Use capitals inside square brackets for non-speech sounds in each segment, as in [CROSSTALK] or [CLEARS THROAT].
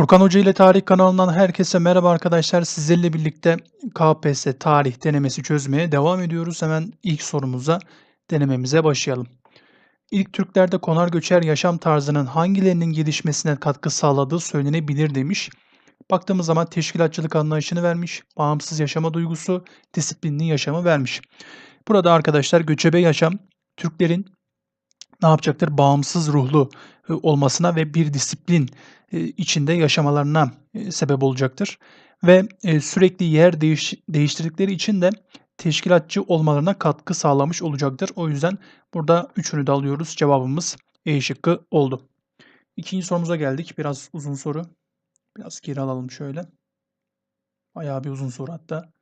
Furkan Hoca ile Tarih kanalından herkese merhaba arkadaşlar. Sizlerle birlikte KPSS tarih denemesi çözmeye devam ediyoruz. Hemen ilk sorumuza denememize başlayalım. İlk Türklerde konar göçer yaşam tarzının hangilerinin gelişmesine katkı sağladığı söylenebilir demiş. Baktığımız zaman teşkilatçılık anlayışını vermiş, bağımsız yaşama duygusu, disiplinli yaşamı vermiş. Burada arkadaşlar göçebe yaşam Türklerin ne yapacaktır? Bağımsız ruhlu olmasına ve bir disiplin e, içinde yaşamalarına e, sebep olacaktır. Ve sürekli yer değiş değiştirdikleri için de teşkilatçı olmalarına katkı sağlamış olacaktır. O yüzden burada üçünü de alıyoruz. Cevabımız E şıkkı oldu. İkinci sorumuza geldik. Biraz uzun soru. Biraz geri alalım şöyle. Bayağı bir uzun soru hatta.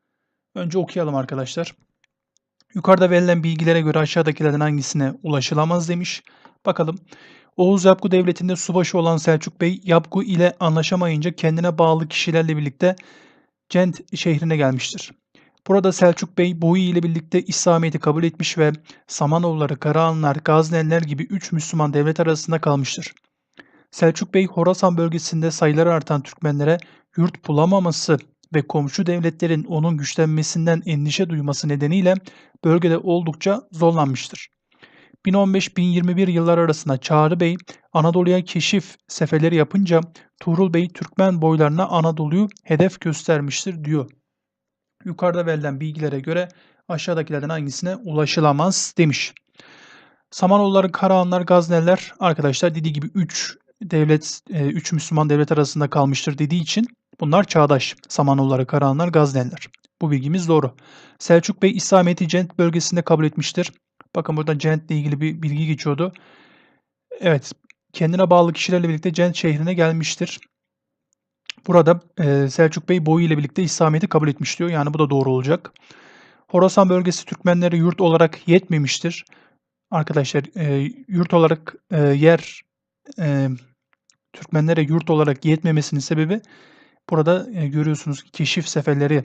Önce okuyalım arkadaşlar. Yukarıda verilen bilgilere göre aşağıdakilerden hangisine ulaşılamaz demiş. Bakalım. Oğuz Yapgu Devleti'nde subaşı olan Selçuk Bey, Yapgu ile anlaşamayınca kendine bağlı kişilerle birlikte Cent şehrine gelmiştir. Burada Selçuk Bey boyu ile birlikte İslamiyet'i kabul etmiş ve Samanoğulları, Karahanlar, Gazneliler gibi üç Müslüman devlet arasında kalmıştır. Selçuk Bey, Horasan bölgesinde sayıları artan Türkmenlere yurt bulamaması ve komşu devletlerin onun güçlenmesinden endişe duyması nedeniyle bölgede oldukça zorlanmıştır. 1015-1021 yıllar arasında Çağrı Bey Anadolu'ya keşif seferleri yapınca Tuğrul Bey Türkmen boylarına Anadolu'yu hedef göstermiştir diyor. Yukarıda verilen bilgilere göre aşağıdakilerden hangisine ulaşılamaz demiş. Samanoğulları, Karahanlar, Gazneliler arkadaşlar dediği gibi 3 devlet, 3 Müslüman devlet arasında kalmıştır dediği için bunlar çağdaş. Samanoğulları, Karahanlar, Gazneliler. Bu bilgimiz doğru. Selçuk Bey İslamiyet'i Cent bölgesinde kabul etmiştir. Bakın burada Cent ile ilgili bir bilgi geçiyordu. Evet, kendine bağlı kişilerle birlikte Cent şehrine gelmiştir. Burada e, Selçuk Bey boyu ile birlikte İslamiyet'i kabul etmiş diyor. Yani bu da doğru olacak. Horasan bölgesi Türkmenlere yurt olarak yetmemiştir. Arkadaşlar e, yurt olarak e, yer e, Türkmenlere yurt olarak yetmemesinin sebebi burada e, görüyorsunuz keşif seferleri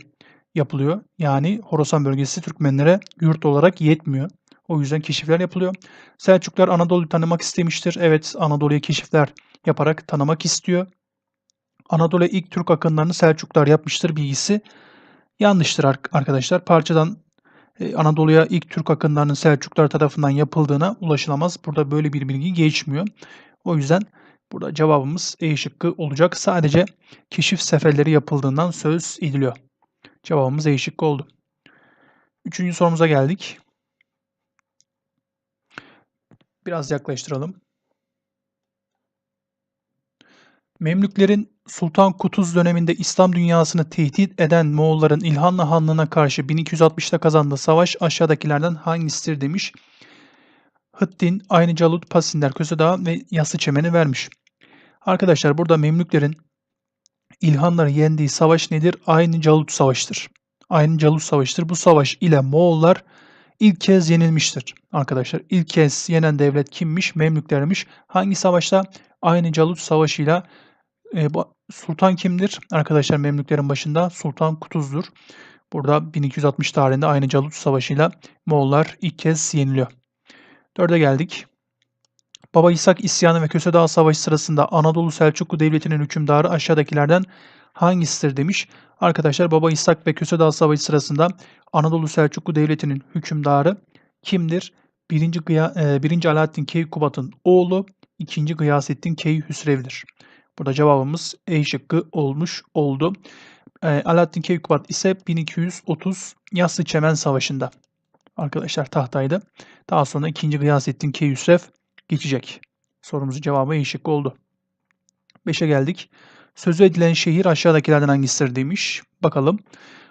yapılıyor. Yani Horasan bölgesi Türkmenlere yurt olarak yetmiyor. O yüzden keşifler yapılıyor. Selçuklar Anadolu'yu tanımak istemiştir. Evet Anadolu'ya keşifler yaparak tanımak istiyor. Anadolu'ya ilk Türk akınlarını Selçuklar yapmıştır bilgisi yanlıştır arkadaşlar. Parçadan e, Anadolu'ya ilk Türk akınlarının Selçuklar tarafından yapıldığına ulaşılamaz. Burada böyle bir bilgi geçmiyor. O yüzden burada cevabımız E şıkkı olacak. Sadece keşif seferleri yapıldığından söz ediliyor. Cevabımız E şıkkı oldu. Üçüncü sorumuza geldik. Biraz yaklaştıralım. Memlüklerin Sultan Kutuz döneminde İslam dünyasını tehdit eden Moğolların İlhanlı Hanlığı'na karşı 1260'ta kazandığı savaş aşağıdakilerden hangisidir demiş. Hıttin, Aynı Calut, Pasinler, Kösedağ ve Yası Çemen'i vermiş. Arkadaşlar burada Memlüklerin İlhanları yendiği savaş nedir? Aynı Calut Savaşı'dır. Aynı Calut Savaşı'dır. Bu savaş ile Moğollar ilk kez yenilmiştir arkadaşlar. İlk kez yenen devlet kimmiş? Memlüklermiş. Hangi savaşta? Aynı Calut Savaşı'yla e, Sultan kimdir? Arkadaşlar Memlüklerin başında Sultan Kutuz'dur. Burada 1260 tarihinde aynı Calut Savaşı'yla Moğollar ilk kez yeniliyor. Dörde geldik. Baba İshak isyanı ve Köse Dağı Savaşı sırasında Anadolu Selçuklu Devleti'nin hükümdarı aşağıdakilerden hangisidir demiş. Arkadaşlar Baba İshak ve Köse Dağı Savaşı sırasında Anadolu Selçuklu Devleti'nin hükümdarı kimdir? Birinci, Gıya, e, Alaaddin Keykubat'ın oğlu, ikinci Gıyasettin Keyhüsrev'dir. Burada cevabımız E şıkkı olmuş oldu. E, Alaaddin Keykubat ise 1230 Yassı Çemen Savaşı'nda arkadaşlar tahtaydı. Daha sonra 2. Gıyasettin Keyhüsrev geçecek. Sorumuzun cevabı E şıkkı oldu. 5'e geldik. Sözü edilen şehir aşağıdakilerden hangisidir demiş. Bakalım.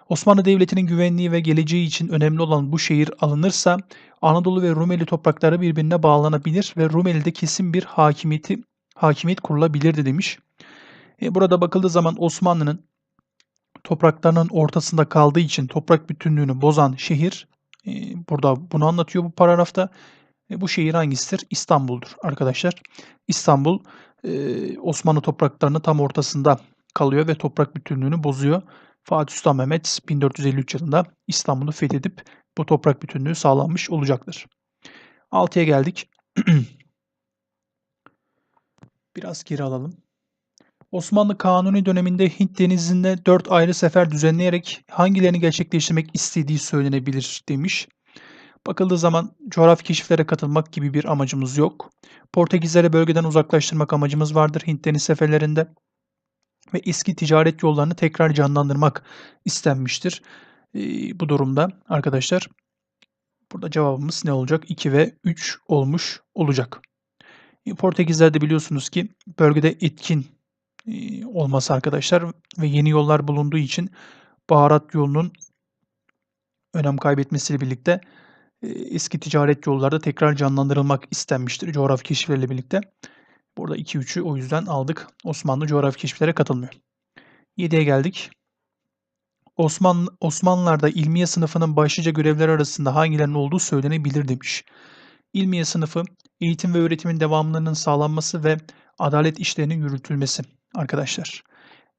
Osmanlı Devleti'nin güvenliği ve geleceği için önemli olan bu şehir alınırsa Anadolu ve Rumeli toprakları birbirine bağlanabilir ve Rumeli'de kesin bir hakimiyeti hakimiyet kurulabilirdi demiş. E, burada bakıldığı zaman Osmanlı'nın topraklarının ortasında kaldığı için toprak bütünlüğünü bozan şehir e, burada bunu anlatıyor bu paragrafta. E, bu şehir hangisidir? İstanbul'dur arkadaşlar. İstanbul e, Osmanlı topraklarının tam ortasında kalıyor ve toprak bütünlüğünü bozuyor. Fatih Sultan Mehmet 1453 yılında İstanbul'u fethedip bu toprak bütünlüğü sağlanmış olacaktır. 6'ya geldik. [CLEARS THROAT] Biraz geri alalım. Osmanlı Kanuni döneminde Hint denizinde 4 ayrı sefer düzenleyerek hangilerini gerçekleştirmek istediği söylenebilir demiş. Bakıldığı zaman coğrafi keşiflere katılmak gibi bir amacımız yok. Portekizleri bölgeden uzaklaştırmak amacımız vardır Hint deniz seferlerinde ve eski ticaret yollarını tekrar canlandırmak istenmiştir. Ee, bu durumda arkadaşlar burada cevabımız ne olacak? 2 ve 3 olmuş olacak. E, Portekizler de biliyorsunuz ki bölgede etkin e, olması arkadaşlar ve yeni yollar bulunduğu için baharat yolunun önem kaybetmesiyle birlikte e, eski ticaret yolları da tekrar canlandırılmak istenmiştir coğrafi keşiflerle birlikte. Burada 2-3'ü o yüzden aldık. Osmanlı coğrafi keşiflere katılmıyor. 7'ye geldik. Osmanlı, Osmanlılar'da ilmiye sınıfının başlıca görevler arasında hangilerinin olduğu söylenebilir demiş. İlmiye sınıfı eğitim ve öğretimin devamlılığının sağlanması ve adalet işlerinin yürütülmesi arkadaşlar.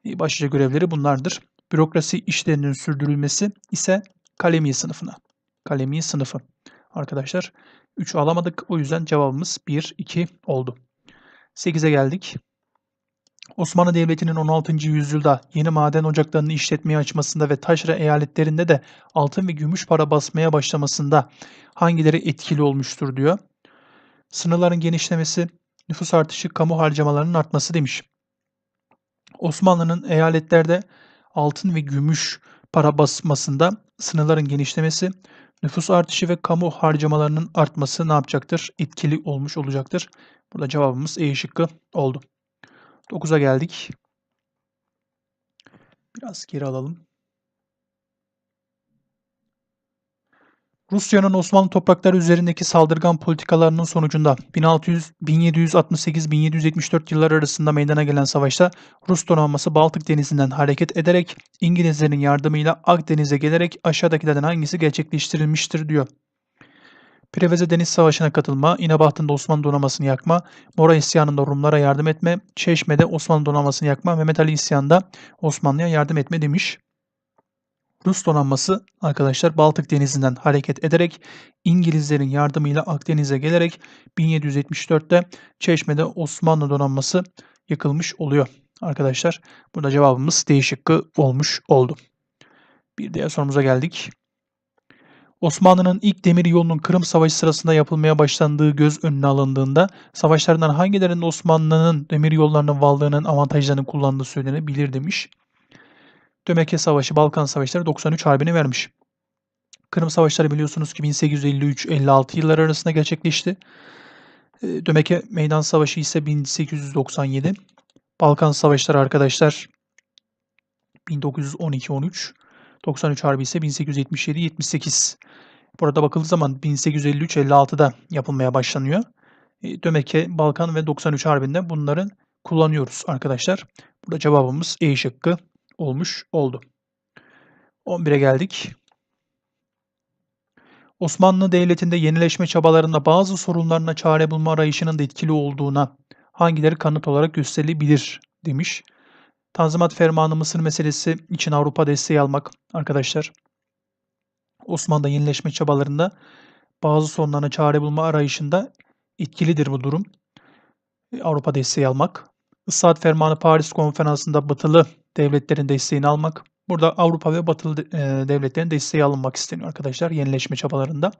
E, başlıca görevleri bunlardır. Bürokrasi işlerinin sürdürülmesi ise kalemiye sınıfına. Kalemiye sınıfı arkadaşlar. 3 alamadık. O yüzden cevabımız 1, 2 oldu. 8'e geldik. Osmanlı Devleti'nin 16. yüzyılda yeni maden ocaklarını işletmeye açmasında ve taşra eyaletlerinde de altın ve gümüş para basmaya başlamasında hangileri etkili olmuştur diyor. Sınırların genişlemesi, nüfus artışı, kamu harcamalarının artması demiş. Osmanlı'nın eyaletlerde altın ve gümüş para basmasında sınırların genişlemesi, nüfus artışı ve kamu harcamalarının artması ne yapacaktır? Etkili olmuş olacaktır. Burada cevabımız E şıkkı oldu. 9'a geldik. Biraz geri alalım. Rusya'nın Osmanlı toprakları üzerindeki saldırgan politikalarının sonucunda 1768-1774 yılları arasında meydana gelen savaşta Rus donanması Baltık Denizi'nden hareket ederek İngilizlerin yardımıyla Akdeniz'e gelerek aşağıdakilerden hangisi gerçekleştirilmiştir diyor. Preveze Deniz Savaşı'na katılma, İnebahtı'nda Osmanlı donanmasını yakma, Mora isyanında Rumlara yardım etme, Çeşme'de Osmanlı donanmasını yakma, Mehmet Ali isyanında Osmanlı'ya yardım etme demiş. Rus donanması arkadaşlar Baltık Denizi'nden hareket ederek İngilizlerin yardımıyla Akdeniz'e gelerek 1774'te Çeşme'de Osmanlı donanması yakılmış oluyor. Arkadaşlar burada cevabımız D şıkkı olmuş oldu. Bir diğer sorumuza geldik. Osmanlı'nın ilk demir yolunun Kırım Savaşı sırasında yapılmaya başlandığı göz önüne alındığında savaşlardan hangilerinde Osmanlı'nın demir yollarının varlığının avantajlarını kullandığı söylenebilir demiş. Dömeke Savaşı, Balkan Savaşları 93 Harbi'ni vermiş. Kırım Savaşları biliyorsunuz ki 1853-56 yılları arasında gerçekleşti. Ee, Dömeke Meydan Savaşı ise 1897. Balkan Savaşları arkadaşlar 1912-13. 93 Harbi ise 1877-78. Burada bakıldığı zaman 1853-56'da yapılmaya başlanıyor. Ee, Dömeke, Balkan ve 93 Harbi'nde bunların kullanıyoruz arkadaşlar. Burada cevabımız E şıkkı olmuş oldu. 11'e geldik. Osmanlı Devleti'nde yenileşme çabalarında bazı sorunlarına çare bulma arayışının da etkili olduğuna hangileri kanıt olarak gösterilebilir demiş. Tanzimat Fermanı Mısır meselesi için Avrupa desteği almak arkadaşlar. Osmanlı'da yenileşme çabalarında bazı sorunlarına çare bulma arayışında etkilidir bu durum. Avrupa desteği almak. Islahat Fermanı Paris Konferansı'nda batılı devletlerin desteğini almak. Burada Avrupa ve batılı devletlerin desteği alınmak isteniyor arkadaşlar yenileşme çabalarında.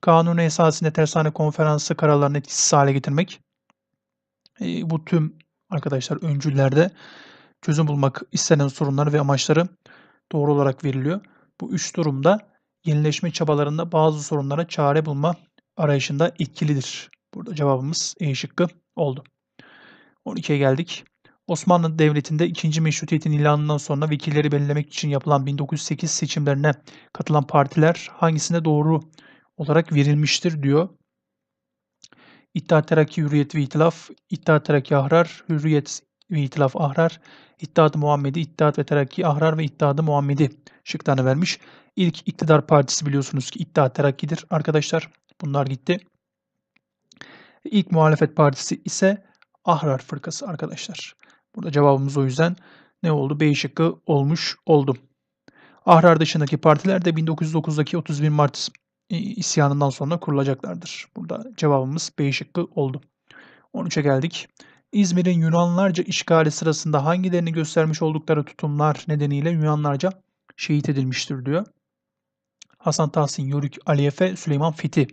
Kanunu esasında tersane konferansı kararlarını etkisiz hale getirmek. bu tüm arkadaşlar öncüllerde çözüm bulmak istenen sorunları ve amaçları doğru olarak veriliyor. Bu üç durumda yenileşme çabalarında bazı sorunlara çare bulma arayışında etkilidir. Burada cevabımız E şıkkı oldu. 12'ye geldik. Osmanlı Devleti'nde 2. Meşrutiyet'in ilanından sonra vekilleri belirlemek için yapılan 1908 seçimlerine katılan partiler hangisine doğru olarak verilmiştir diyor. İttihat Terakki Hürriyet ve İtilaf, İttihat Terakki Ahrar, Hürriyet ve İtilaf Ahrar, İttihat-ı Muhammedi, İttihat ve Terakki Ahrar ve İttihat-ı Muhammedi şıklarını vermiş. İlk iktidar partisi biliyorsunuz ki İttihat Terakki'dir arkadaşlar. Bunlar gitti. İlk muhalefet partisi ise Ahrar Fırkası arkadaşlar. Burada cevabımız o yüzden ne oldu? B şıkkı olmuş oldu. Ahrar dışındaki partiler de 1909'daki 31 Mart isyanından sonra kurulacaklardır. Burada cevabımız B şıkkı oldu. 13'e geldik. İzmir'in Yunanlarca işgali sırasında hangilerini göstermiş oldukları tutumlar nedeniyle Yunanlarca şehit edilmiştir diyor. Hasan Tahsin, Yörük Aliyefe, Süleyman Fethi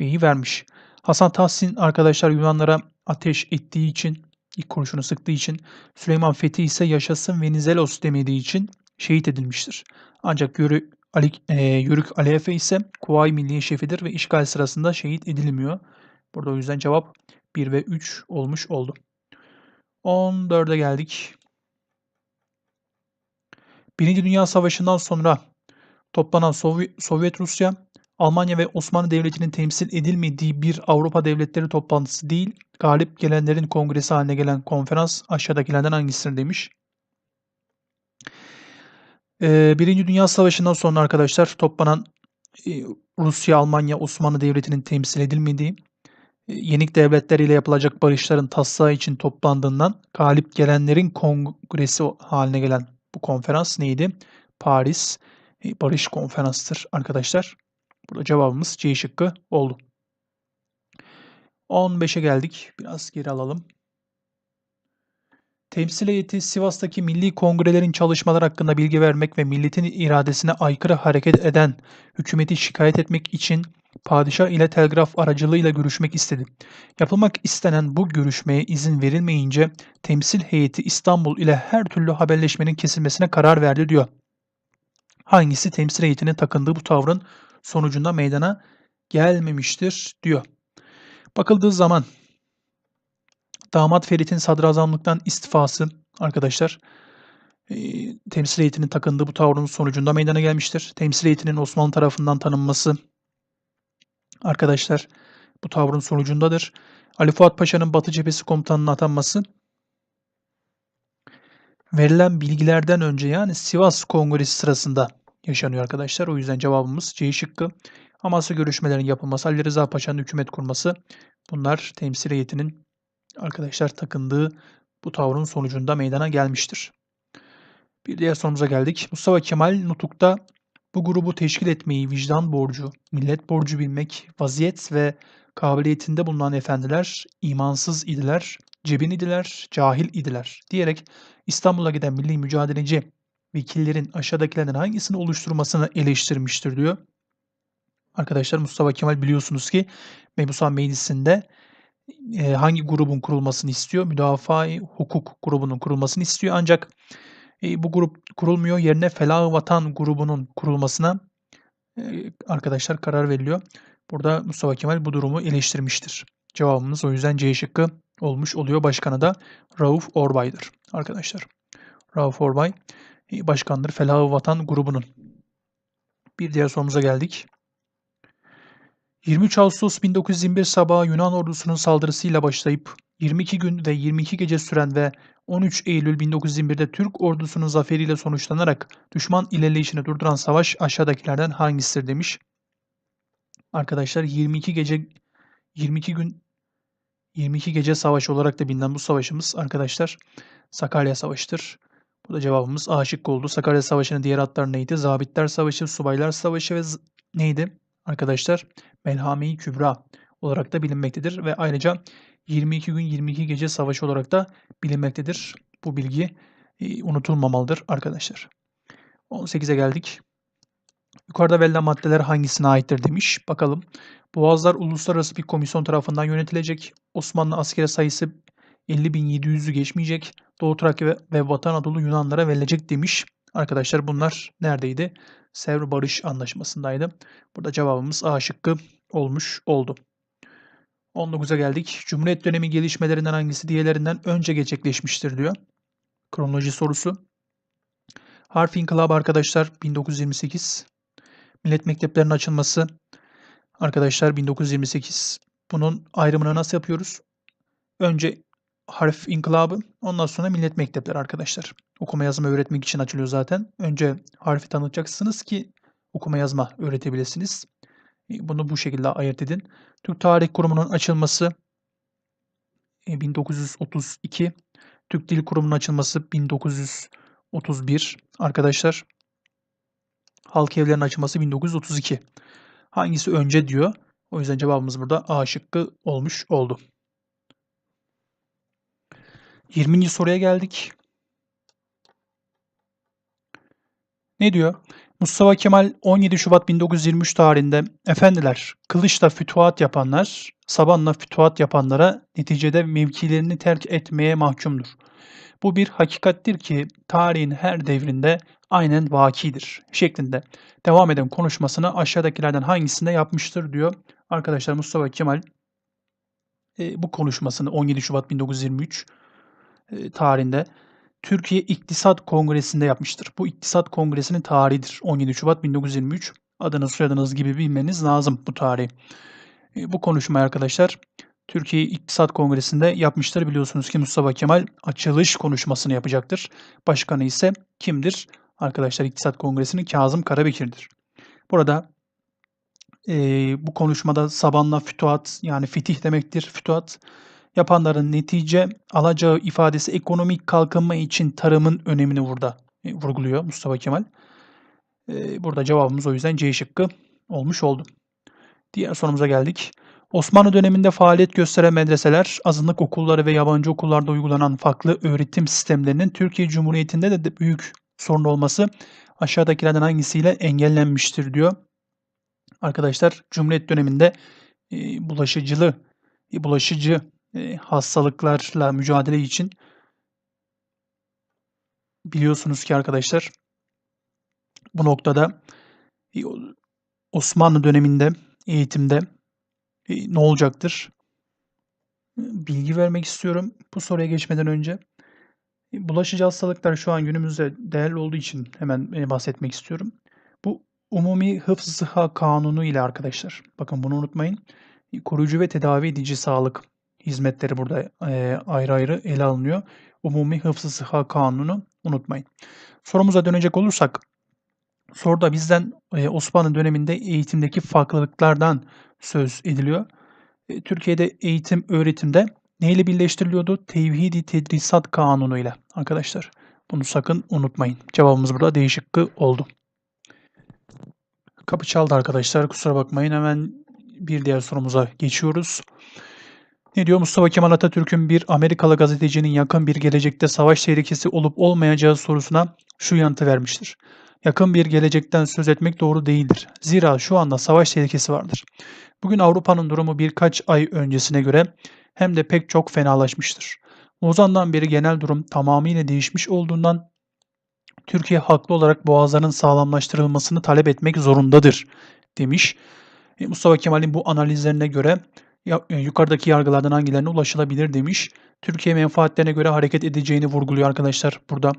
Bey'i vermiş. Hasan Tahsin arkadaşlar Yunanlara ateş ettiği için, ilk kurşunu sıktığı için, Süleyman Fethi ise yaşasın Venizelos demediği için şehit edilmiştir. Ancak Yörük, Ali, e, Yörük Aliyefe ise Kuvayi Milliye şefidir ve işgal sırasında şehit edilmiyor. Burada o yüzden cevap 1 ve 3 olmuş oldu. 14'e geldik. Birinci Dünya Savaşı'ndan sonra toplanan Sovyet Rusya, Almanya ve Osmanlı Devleti'nin temsil edilmediği bir Avrupa devletleri toplantısı değil, galip gelenlerin kongresi haline gelen konferans aşağıdakilerden hangisidir demiş. Ee, Birinci Dünya Savaşı'ndan sonra arkadaşlar toplanan e, Rusya, Almanya, Osmanlı Devleti'nin temsil edilmediği e, yenik devletler ile yapılacak barışların taslağı için toplandığından galip gelenlerin kongresi haline gelen bu konferans neydi? Paris e, Barış Konferansı'dır arkadaşlar. Burada cevabımız C şıkkı oldu. 15'e geldik. Biraz geri alalım. Temsil heyeti Sivas'taki milli kongrelerin çalışmalar hakkında bilgi vermek ve milletin iradesine aykırı hareket eden hükümeti şikayet etmek için padişah ile telgraf aracılığıyla görüşmek istedi. Yapılmak istenen bu görüşmeye izin verilmeyince temsil heyeti İstanbul ile her türlü haberleşmenin kesilmesine karar verdi diyor. Hangisi temsil heyetinin takındığı bu tavrın sonucunda meydana gelmemiştir diyor. Bakıldığı zaman damat Ferit'in sadrazamlıktan istifası arkadaşlar e, temsil heyetinin takındığı bu tavrın sonucunda meydana gelmiştir. Temsil heyetinin Osmanlı tarafından tanınması arkadaşlar bu tavrın sonucundadır. Ali Fuat Paşa'nın Batı Cephesi komutanına atanması verilen bilgilerden önce yani Sivas Kongresi sırasında yaşanıyor arkadaşlar. O yüzden cevabımız C şıkkı. Amasya görüşmelerin yapılması, Ali Rıza Paşa'nın hükümet kurması bunlar temsil heyetinin arkadaşlar takındığı bu tavrın sonucunda meydana gelmiştir. Bir diğer sorumuza geldik. Mustafa Kemal Nutuk'ta bu grubu teşkil etmeyi vicdan borcu, millet borcu bilmek, vaziyet ve kabiliyetinde bulunan efendiler imansız idiler, cebin idiler, cahil idiler diyerek İstanbul'a giden milli mücadeleci vekillerin aşağıdakilerden hangisini oluşturmasını eleştirmiştir diyor. Arkadaşlar Mustafa Kemal biliyorsunuz ki Mebusan Meclisi'nde e, hangi grubun kurulmasını istiyor? Müdafaa hukuk grubunun kurulmasını istiyor. Ancak e, bu grup kurulmuyor. Yerine Felah Vatan grubunun kurulmasına e, arkadaşlar karar veriliyor. Burada Mustafa Kemal bu durumu eleştirmiştir. Cevabımız o yüzden C şıkkı olmuş oluyor. Başkanı da Rauf Orbay'dır arkadaşlar. Rauf Orbay başkandır Felah Vatan grubunun. Bir diğer sorumuza geldik. 23 Ağustos 1921 sabahı Yunan ordusunun saldırısıyla başlayıp 22 gün ve 22 gece süren ve 13 Eylül 1921'de Türk ordusunun zaferiyle sonuçlanarak düşman ilerleyişini durduran savaş aşağıdakilerden hangisidir demiş. Arkadaşlar 22 gece 22 gün 22 gece savaşı olarak da bilinen bu savaşımız arkadaşlar Sakarya Savaşı'dır. Da cevabımız A şıkkı oldu. Sakarya Savaşı'nın diğer adları neydi? Zabitler Savaşı, Subaylar Savaşı ve neydi? Arkadaşlar Melhame-i Kübra olarak da bilinmektedir ve ayrıca 22 gün 22 gece savaşı olarak da bilinmektedir. Bu bilgi e, unutulmamalıdır arkadaşlar. 18'e geldik. Yukarıda verilen maddeler hangisine aittir demiş. Bakalım. Boğazlar uluslararası bir komisyon tarafından yönetilecek. Osmanlı askeri sayısı 50.700'ü geçmeyecek. Doğu Trakya ve, Vatan Anadolu Yunanlara verilecek demiş. Arkadaşlar bunlar neredeydi? Sevr Barış Anlaşması'ndaydı. Burada cevabımız A şıkkı olmuş oldu. 19'a geldik. Cumhuriyet dönemi gelişmelerinden hangisi diğerlerinden önce gerçekleşmiştir diyor. Kronoloji sorusu. Harf İnkılabı arkadaşlar 1928. Millet mekteplerinin açılması arkadaşlar 1928. Bunun ayrımını nasıl yapıyoruz? Önce harf inkılabı, ondan sonra millet mektepleri arkadaşlar. Okuma yazma öğretmek için açılıyor zaten. Önce harfi tanıtacaksınız ki okuma yazma öğretebilirsiniz. E, bunu bu şekilde ayırt edin. Türk Tarih Kurumu'nun açılması 1932. E, Türk Dil Kurumu'nun açılması 1931 arkadaşlar. Halk evlerinin açılması 1932. Hangisi önce diyor. O yüzden cevabımız burada A şıkkı olmuş oldu. 20. soruya geldik. Ne diyor? Mustafa Kemal 17 Şubat 1923 tarihinde efendiler kılıçla fütuhat yapanlar sabanla fütuhat yapanlara neticede mevkilerini terk etmeye mahkumdur. Bu bir hakikattir ki tarihin her devrinde aynen vakidir şeklinde devam eden konuşmasını aşağıdakilerden hangisinde yapmıştır diyor. Arkadaşlar Mustafa Kemal e, bu konuşmasını 17 Şubat 1923 e, tarihinde Türkiye İktisat Kongresi'nde yapmıştır. Bu İktisat Kongresi'nin tarihidir. 17 Şubat 1923. Adınız soyadınız gibi bilmeniz lazım bu tarihi. E, bu konuşmayı arkadaşlar Türkiye İktisat Kongresi'nde yapmıştır. Biliyorsunuz ki Mustafa Kemal açılış konuşmasını yapacaktır. Başkanı ise kimdir? Arkadaşlar İktisat Kongresi'nin Kazım Karabekir'dir. Burada e, bu konuşmada sabanla fütuhat yani fitih demektir. Fütuhat yapanların netice alacağı ifadesi ekonomik kalkınma için tarımın önemini burada e, vurguluyor Mustafa Kemal. E, burada cevabımız o yüzden C şıkkı olmuş oldu. Diğer sorumuza geldik. Osmanlı döneminde faaliyet gösteren medreseler, azınlık okulları ve yabancı okullarda uygulanan farklı öğretim sistemlerinin Türkiye Cumhuriyeti'nde de büyük sorun olması aşağıdakilerden hangisiyle engellenmiştir diyor. Arkadaşlar Cumhuriyet döneminde e, bulaşıcılı, bulaşıcı e, hastalıklarla mücadele için biliyorsunuz ki arkadaşlar bu noktada e, Osmanlı döneminde eğitimde e, ne olacaktır? Bilgi vermek istiyorum bu soruya geçmeden önce. E, bulaşıcı hastalıklar şu an günümüzde değerli olduğu için hemen bahsetmek istiyorum. Bu Umumi Hıfz Kanunu ile arkadaşlar. Bakın bunu unutmayın. Koruyucu ve tedavi edici sağlık hizmetleri burada e, ayrı ayrı ele alınıyor. Umumi Hıfz Sıha Kanunu unutmayın. Sorumuza dönecek olursak soruda bizden e, Osmanlı döneminde eğitimdeki farklılıklardan söz ediliyor. E, Türkiye'de eğitim öğretimde neyle birleştiriliyordu? Tevhidi Tedrisat Kanunu ile arkadaşlar. Bunu sakın unutmayın. Cevabımız burada değişik oldu. Kapı çaldı arkadaşlar. Kusura bakmayın. Hemen bir diğer sorumuza geçiyoruz. Ne diyor? Mustafa Kemal Atatürk'ün bir Amerikalı gazetecinin yakın bir gelecekte savaş tehlikesi olup olmayacağı sorusuna şu yanıtı vermiştir. Yakın bir gelecekten söz etmek doğru değildir. Zira şu anda savaş tehlikesi vardır. Bugün Avrupa'nın durumu birkaç ay öncesine göre hem de pek çok fenalaşmıştır. Lozan'dan beri genel durum tamamıyla değişmiş olduğundan Türkiye haklı olarak boğazların sağlamlaştırılmasını talep etmek zorundadır demiş. E, Mustafa Kemal'in bu analizlerine göre yukarıdaki yargılardan hangilerine ulaşılabilir demiş. Türkiye menfaatlerine göre hareket edeceğini vurguluyor arkadaşlar burada.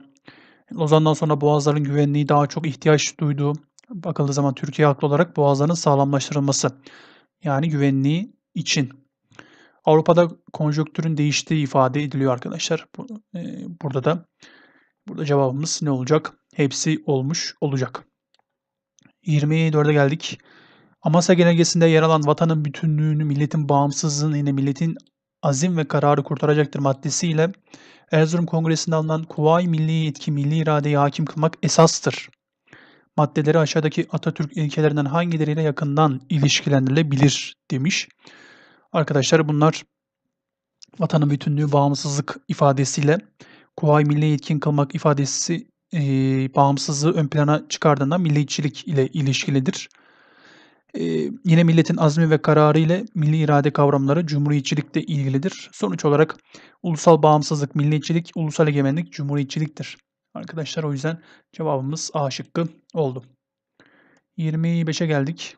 Lozan'dan sonra boğazların güvenliği daha çok ihtiyaç duyduğu bakıldığı zaman Türkiye haklı olarak boğazların sağlamlaştırılması yani güvenliği için. Avrupa'da konjonktürün değiştiği ifade ediliyor arkadaşlar. E, burada da burada cevabımız ne olacak? Hepsi olmuş olacak. 24'e geldik. Amasya Genelgesi'nde yer alan vatanın bütünlüğünü, milletin bağımsızlığını milletin azim ve kararı kurtaracaktır maddesiyle Erzurum Kongresi'nde alınan Kuvayi Milli Yetki Milli iradeyi hakim kılmak esastır. Maddeleri aşağıdaki Atatürk ilkelerinden hangileriyle yakından ilişkilendirilebilir demiş. Arkadaşlar bunlar vatanın bütünlüğü bağımsızlık ifadesiyle Kuvayi Milli Yetkin kılmak ifadesi e, bağımsızlığı ön plana çıkardığında milliyetçilik ile ilişkilidir. Ee, yine milletin azmi ve kararı ile milli irade kavramları cumhuriyetçilikle ilgilidir. Sonuç olarak ulusal bağımsızlık, milliyetçilik, ulusal egemenlik cumhuriyetçiliktir. Arkadaşlar o yüzden cevabımız A şıkkı oldu. 25'e geldik.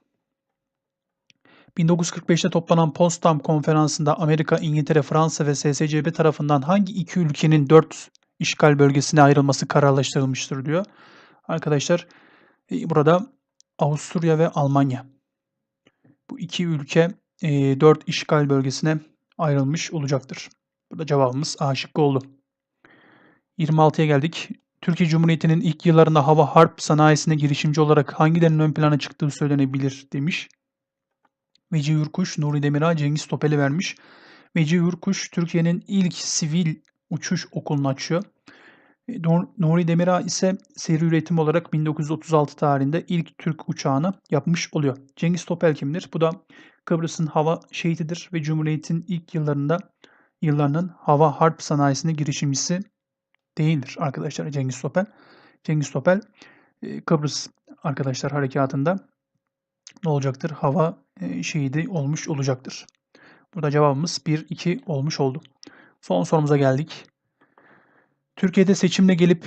1945'te toplanan Potsdam Konferansı'nda Amerika, İngiltere, Fransa ve SSCB tarafından hangi iki ülkenin dört işgal bölgesine ayrılması kararlaştırılmıştır diyor. Arkadaşlar e, burada Avusturya ve Almanya bu iki ülke e, 4 işgal bölgesine ayrılmış olacaktır. Burada cevabımız A şıkkı oldu. 26'ya geldik. Türkiye Cumhuriyeti'nin ilk yıllarında hava harp sanayisine girişimci olarak hangilerinin ön plana çıktığı söylenebilir demiş. Veci Yurkuş, Nuri Demirağ, Cengiz Topel'i vermiş. Veci Yurkuş, Türkiye'nin ilk sivil uçuş okulunu açıyor. Nuri Demirağ ise seri üretim olarak 1936 tarihinde ilk Türk uçağını yapmış oluyor. Cengiz Topel kimdir? Bu da Kıbrıs'ın hava şehididir ve Cumhuriyet'in ilk yıllarında yıllarının hava harp sanayisine girişimcisi değildir arkadaşlar Cengiz Topel. Cengiz Topel e, Kıbrıs arkadaşlar harekatında ne olacaktır? Hava e, şehidi olmuş olacaktır. Burada cevabımız 1-2 olmuş oldu. Son sorumuza geldik. Türkiye'de seçimle gelip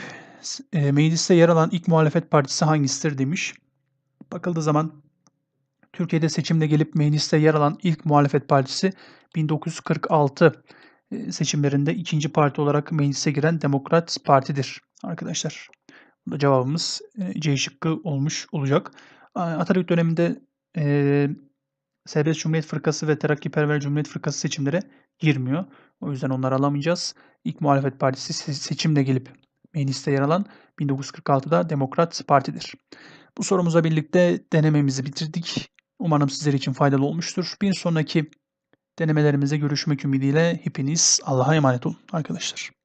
e, mecliste yer alan ilk muhalefet partisi hangisidir demiş. Bakıldığı zaman Türkiye'de seçimle gelip mecliste yer alan ilk muhalefet partisi 1946 e, seçimlerinde ikinci parti olarak meclise giren Demokrat Parti'dir arkadaşlar. Burada cevabımız e, C şıkkı olmuş olacak. Atatürk döneminde e, Serbest Cumhuriyet Fırkası ve Terakkiperver Cumhuriyet Fırkası seçimlere girmiyor. O yüzden onları alamayacağız. İlk muhalefet partisi seçimle gelip mecliste yer alan 1946'da Demokrat Parti'dir. Bu sorumuza birlikte denememizi bitirdik. Umarım sizler için faydalı olmuştur. Bir sonraki denemelerimize görüşmek ümidiyle hepiniz Allah'a emanet olun arkadaşlar.